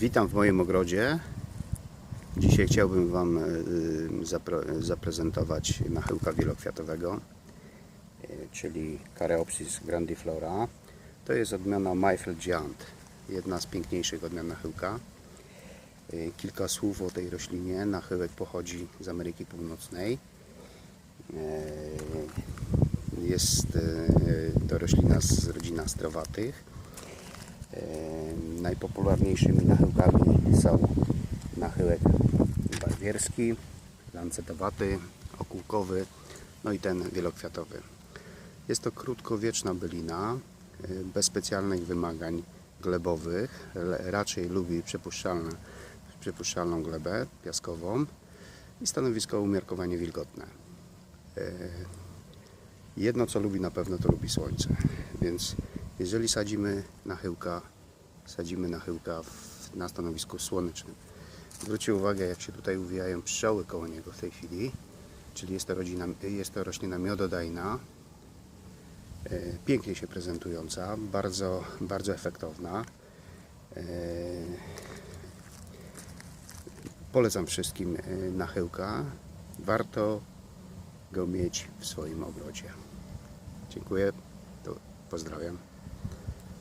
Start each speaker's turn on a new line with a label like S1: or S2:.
S1: Witam w moim ogrodzie. Dzisiaj chciałbym Wam e, zaprezentować nachyłka wielokwiatowego, e, czyli Careopsis grandiflora. To jest odmiana Maifel Giant, jedna z piękniejszych odmian nachyłka. E, Kilka słów o tej roślinie. Nachyłek pochodzi z Ameryki Północnej. Jest to roślina z rodzina strowatych. Najpopularniejszymi nachyłkami są nachyłek barwierski, lancetowaty, okółkowy, no i ten wielokwiatowy. Jest to krótkowieczna bylina, e, bez specjalnych wymagań glebowych. Raczej lubi przepuszczalne, przepuszczalną glebę piaskową i stanowisko umiarkowanie wilgotne. E, Jedno co lubi na pewno to lubi słońce, więc jeżeli sadzimy nachyłka, sadzimy nachyłka w, na stanowisku słonecznym. Zwróćcie uwagę jak się tutaj uwijają pszczoły koło niego w tej chwili, czyli jest to, rodzina, jest to roślina miododajna, e, pięknie się prezentująca, bardzo, bardzo efektowna. E, Polecam wszystkim e, nachyłka. Warto go mieć w swoim ogrodzie. Dziękuję. Pozdrawiam.